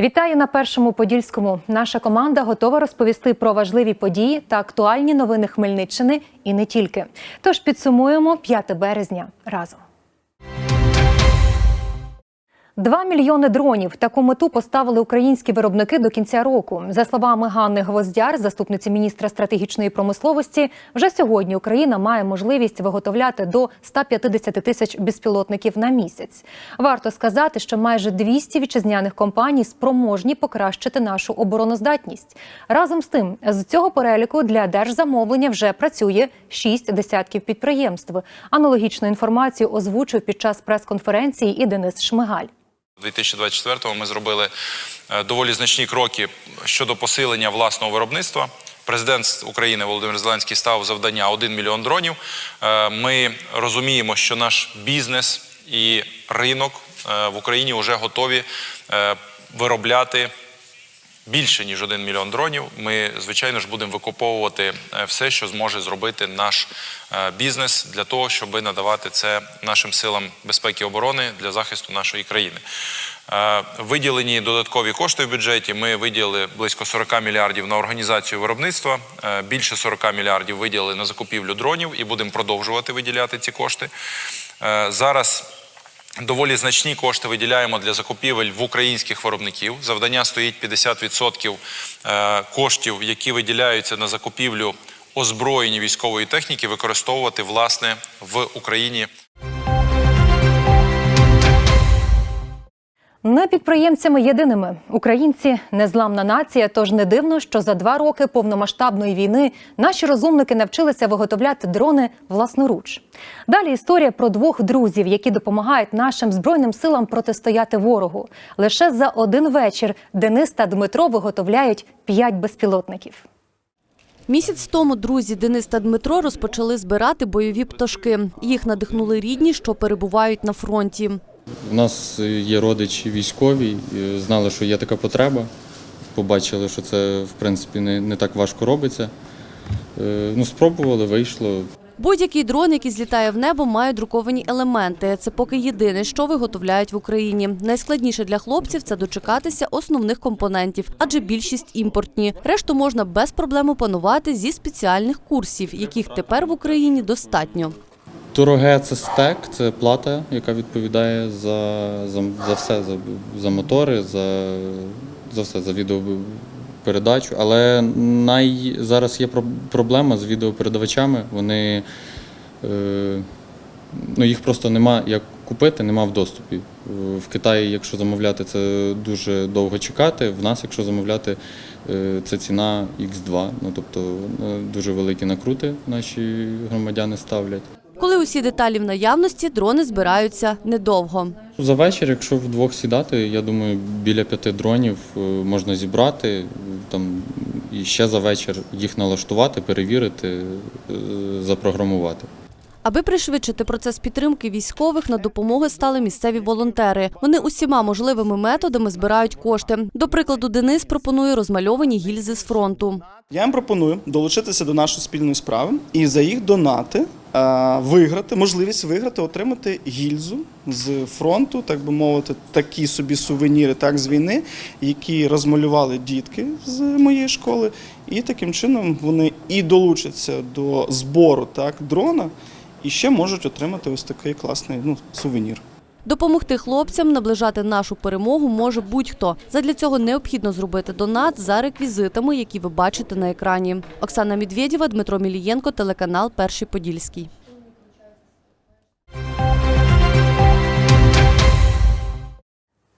Вітаю на першому подільському. Наша команда готова розповісти про важливі події та актуальні новини Хмельниччини і не тільки. Тож підсумуємо 5 березня разом. Два мільйони дронів таку мету поставили українські виробники до кінця року. За словами Ганни Гвоздяр, заступниці міністра стратегічної промисловості, вже сьогодні Україна має можливість виготовляти до 150 тисяч безпілотників на місяць. Варто сказати, що майже 200 вітчизняних компаній спроможні покращити нашу обороноздатність. Разом з тим, з цього переліку для держзамовлення вже працює шість десятків підприємств. Аналогічну інформацію озвучив під час прес-конференції і Денис Шмигаль. У 2024-му ми зробили е, доволі значні кроки щодо посилення власного виробництва. Президент України Володимир Зеленський став завдання 1 мільйон дронів. Е, Ми розуміємо, що наш бізнес і ринок е, в Україні вже готові виробляти більше ніж 1 мільйон дронів. Ми, звичайно ж, будемо викуповувати е, все, що зможе зробити наш е, бізнес для того, щоб надавати це нашим силам безпеки і оборони для захисту нашої країни. Е, Виділені додаткові кошти в бюджеті. Ми виділили близько 40 мільярдів на організацію виробництва. Більше 40 мільярдів виділили на закупівлю дронів і будемо продовжувати виділяти ці кошти. Зараз Доволі значні кошти виділяємо для закупівель в українських виробників. Завдання стоїть 50% е, коштів, які виділяються на закупівлю озброєння військової техніки, використовувати власне в Україні. Не підприємцями єдиними українці незламна нація. Тож не дивно, що за два роки повномасштабної війни наші розумники навчилися виготовляти дрони власноруч. Далі історія про двох друзів, які допомагають нашим збройним силам протистояти ворогу. Лише за один вечір Денис та Дмитро виготовляють п'ять безпілотників. Місяць тому друзі Денис та Дмитро розпочали збирати бойові пташки. Їх надихнули рідні, що перебувають на фронті. У нас є родичі військові, знали, що є така потреба. Побачили, що це в принципі не, не так важко робиться. Е, Ну, спробували, вийшло. Будь-який дрон, який злітає в небо, має друковані елементи. Це поки єдине, що виготовляють в Україні. Найскладніше для хлопців це дочекатися основних компонентів, адже більшість імпортні. Решту можна без проблем опанувати зі спеціальних курсів, яких тепер в Україні достатньо. Дороге це стек, це плата, яка відповідає за, за, за все, за, за мотори, за, за все, за відеопередачу. Але най, зараз є про- проблема з відеопередавачами. Вони е, ну, їх просто нема як купити, нема в доступі. В Китаї, якщо замовляти, це дуже довго чекати. В нас, якщо замовляти, е, це ціна X2. Ну тобто е, дуже великі накрути наші громадяни ставлять. Усі деталі в наявності, дрони збираються недовго. За вечір, якщо вдвох сідати, я думаю, біля п'яти дронів е, можна зібрати там і ще за вечір їх налаштувати, перевірити, е, запрограмувати. Аби пришвидшити процес підтримки військових, на допомогу стали місцеві волонтери. Вони усіма можливими методами збирають кошти. До прикладу, Денис пропонує розмальовані гільзи з фронту. Я їм пропоную долучитися до нашої спільної справи і за їх донати виграти, можливість виграти, отримати гільзу з фронту, так би мовити, такі собі сувеніри, так з війни, які розмалювали дітки з моєї школи, і таким чином вони і долучаться до збору так дрона, і ще можуть отримати ось такий класний ну, сувенір. Допомогти хлопцям наближати нашу перемогу може будь-хто. Задля цього необхідно зробити донат за реквізитами, які ви бачите на екрані. Оксана Медведєва, Дмитро Мілієнко, телеканал Перший Подільський.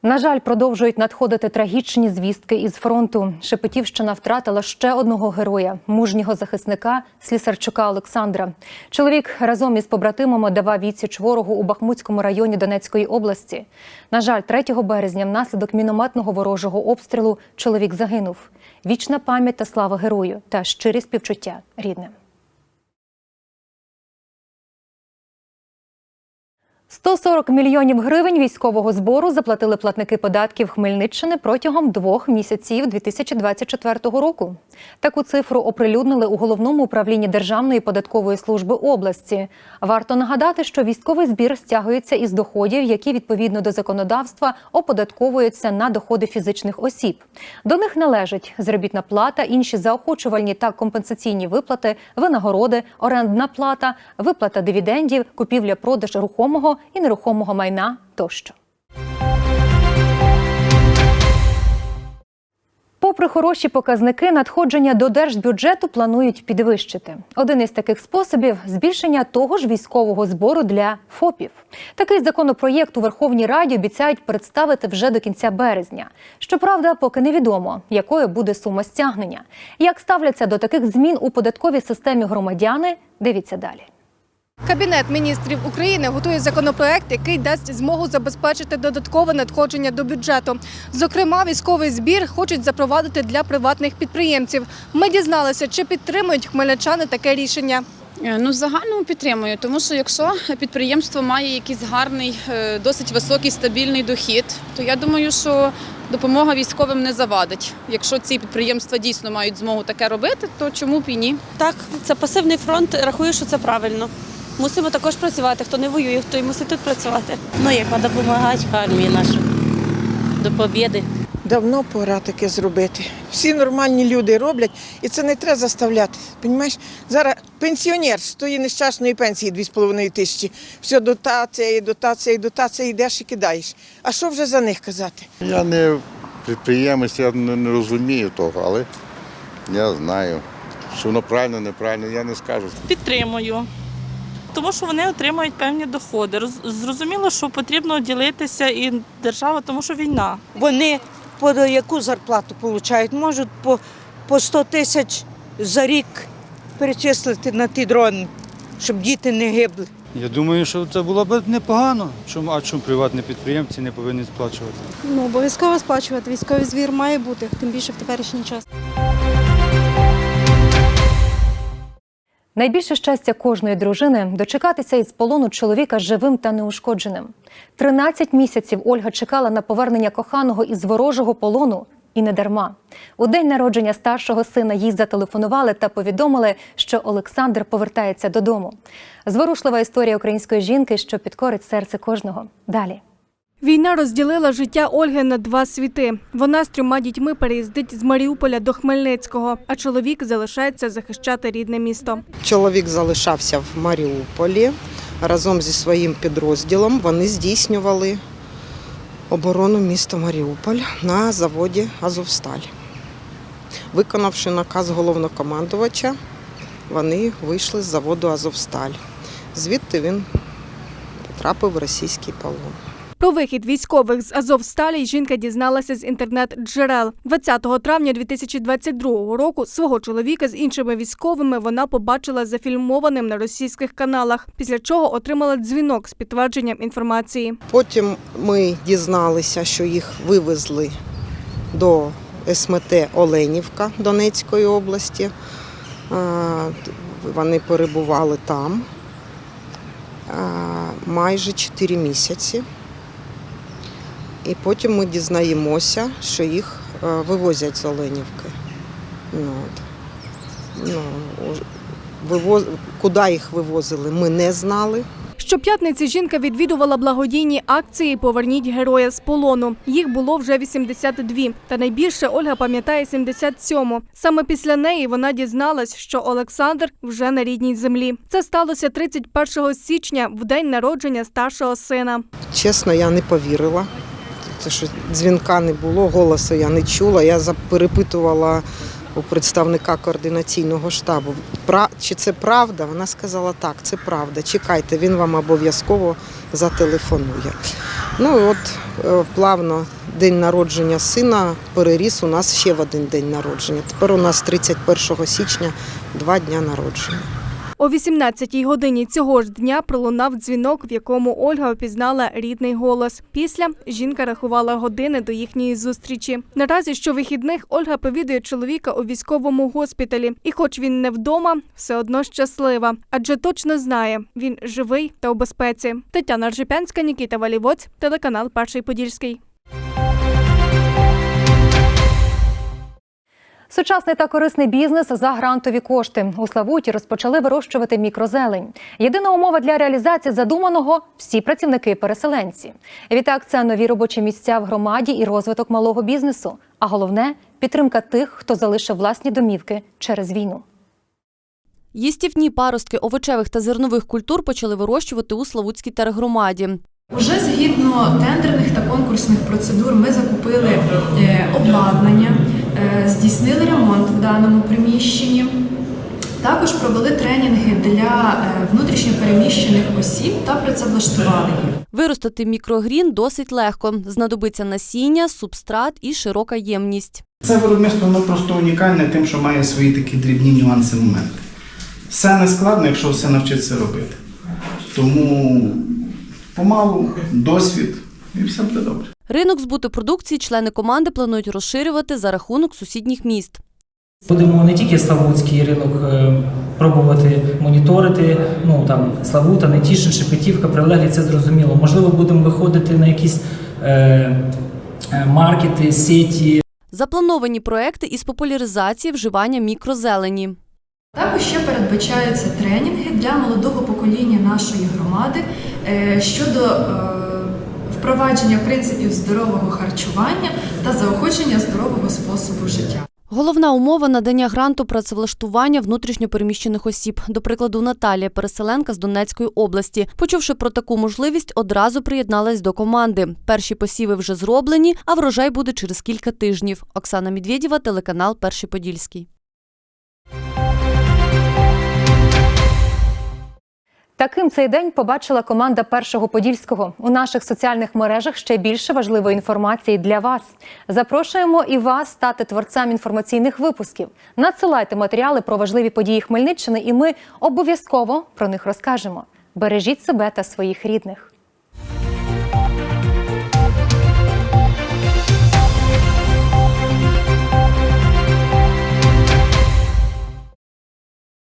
На жаль, продовжують надходити трагічні звістки із фронту. Шепетівщина втратила ще одного героя мужнього захисника Слісарчука Олександра. Чоловік разом із побратимами давав відсіч ворогу у Бахмутському районі Донецької області. На жаль, 3 березня, внаслідок мінометного ворожого обстрілу, чоловік загинув. Вічна пам'ять та слава герою та щирі співчуття рідним. 140 мільйонів гривень військового збору заплатили платники податків Хмельниччини протягом двох місяців 2024 року. Таку цифру оприлюднили у головному управлінні Державної податкової служби області. Варто нагадати, що військовий збір стягується із доходів, які відповідно до законодавства оподатковуються на доходи фізичних осіб. До них належать заробітна плата, інші заохочувальні та компенсаційні виплати, винагороди, орендна плата, виплата дивідендів, купівля-продаж рухомого і нерухомого майна тощо. Попри хороші показники, надходження до держбюджету планують підвищити. Один із таких способів збільшення того ж військового збору для ФОПів. Такий законопроєкт у Верховній Раді обіцяють представити вже до кінця березня. Щоправда, поки невідомо, якою буде сума стягнення. Як ставляться до таких змін у податковій системі громадяни, дивіться далі. Кабінет міністрів України готує законопроект, який дасть змогу забезпечити додаткове надходження до бюджету. Зокрема, військовий збір хочуть запровадити для приватних підприємців. Ми дізналися, чи підтримують хмельничани таке рішення. Е, Ну, в загальному підтримую, тому що якщо підприємство має якийсь гарний, е, досить високий стабільний дохід, то я думаю, що допомога військовим не завадить. Якщо ці підприємства дійсно мають змогу таке робити, то чому б і ні? Так, це пасивний фронт. Рахую, що це правильно. Мусимо також працювати. Хто не воює, хто й мусить тут працювати. Ну як допомагати армії нашій до побєди. Давно пора таке зробити. Всі нормальні люди роблять, і це не треба заставляти. Понімаєш? Зараз пенсіонер з тої нещасної пенсії 2,5 тисячі. Все дотація, і дотація, і дотація, йдеш і кидаєш. А що вже за них казати? Я не підприємець, я не, не розумію того, але я знаю, що воно правильно, неправильно, я не скажу. Підтримую. Тому що вони отримують певні доходи. Роз- Зрозуміло, що потрібно ділитися і держава, тому що війна. Вони по яку зарплату отримують? Можуть по, по 100 тисяч за рік перечислити на ті дрони, щоб діти не гибли. Я думаю, що це було б непогано. Чому, а чому приватні підприємці не повинні сплачувати? Ну обов'язково сплачувати. Військовий звір має бути, тим більше в теперішній час. Найбільше щастя кожної дружини дочекатися із полону чоловіка живим та неушкодженим. 13 місяців Ольга чекала на повернення коханого із ворожого полону. І не дарма. У день народження старшого сина їй зателефонували та повідомили, що Олександр повертається додому. Зворушлива історія української жінки, що підкорить серце кожного. Далі. Війна розділила життя Ольги на два світи. Вона з трьома дітьми переїздить з Маріуполя до Хмельницького, а чоловік залишається захищати рідне місто. Чоловік залишався в Маріуполі разом зі своїм підрозділом. Вони здійснювали оборону міста Маріуполь на заводі Азовсталь. Виконавши наказ головнокомандувача, вони вийшли з заводу Азовсталь. Звідти він потрапив в російський полон. Про вихід військових з Азовсталі жінка дізналася з інтернет-джерел. 20 травня 2022 року свого чоловіка з іншими військовими вона побачила зафільмованим на російських каналах, після чого отримала дзвінок з підтвердженням інформації. Потім ми дізналися, що їх вивезли до СМТ Оленівка Донецької області. Вони перебували там майже 4 місяці. І потім ми дізнаємося, що їх е, вивозять з Оленівки. Ну, от. ну, вивоз... Куди їх вивозили, ми не знали. Щоп'ятниці жінка відвідувала благодійні акції Поверніть героя з полону. Їх було вже 82. Та найбільше Ольга пам'ятає 77-му. Саме після неї вона дізналась, що Олександр вже на рідній землі. Це сталося 31 січня, в день народження старшого сина. Чесно, я не повірила. Те, що дзвінка не було, голосу я не чула. Я перепитувала у представника координаційного штабу, чи це правда. Вона сказала, так, це правда. Чекайте, він вам обов'язково зателефонує. Ну і от е, плавно день народження сина переріс у нас ще в один день народження. Тепер у нас 31 січня два дня народження. О 18-й годині цього ж дня пролунав дзвінок, в якому Ольга опізнала рідний голос. Після жінка рахувала години до їхньої зустрічі. Наразі щовихідних Ольга повідує чоловіка у військовому госпіталі, і, хоч він не вдома, все одно щаслива, адже точно знає, він живий та у безпеці. Тетяна Ржепянська, Нікіта Валівоць, телеканал Перший Подільський. Сучасний та корисний бізнес за грантові кошти. У Славуті розпочали вирощувати мікрозелень. Єдина умова для реалізації задуманого всі працівники переселенці. Відтак, це нові робочі місця в громаді і розвиток малого бізнесу. А головне підтримка тих, хто залишив власні домівки через війну. Їстівні паростки овочевих та зернових культур почали вирощувати у Славутській тергромаді. Уже згідно тендерних та конкурсних процедур ми закупили е, обладнання, здійснили ремонт в даному приміщенні. Також провели тренінги для е, внутрішньопереміщених осіб та працевлаштували їх. Виростити мікрогрін досить легко. Знадобиться насіння, субстрат і широка ємність. Це виробництво воно просто унікальне тим, що має свої такі дрібні нюанси моменти. Все не складно, якщо все навчитися робити. Тому помалу, досвід, і все буде добре. Ринок збуту продукції члени команди планують розширювати за рахунок сусідніх міст. Будемо не тільки Славутський ринок е, пробувати моніторити, ну там Славута, Нетішин, Шепетівка, прилеглі, це зрозуміло. Можливо, будемо виходити на якісь е, е, маркети, сеті, Заплановані проекти із популяризації вживання мікрозелені. Також ще передбачаються тренінги для молодого покоління нашої громади е, щодо е, впровадження принципів здорового харчування та заохочення здорового способу життя. Головна умова надання гранту працевлаштування внутрішньопереміщених осіб. До прикладу, Наталія, переселенка з Донецької області. Почувши про таку можливість, одразу приєдналась до команди. Перші посіви вже зроблені, а врожай буде через кілька тижнів. Оксана Медведєва, телеканал Перший Подільський. Таким цей день побачила команда першого подільського. У наших соціальних мережах ще більше важливої інформації для вас. Запрошуємо і вас стати творцем інформаційних випусків. Надсилайте матеріали про важливі події Хмельниччини, і ми обов'язково про них розкажемо. Бережіть себе та своїх рідних.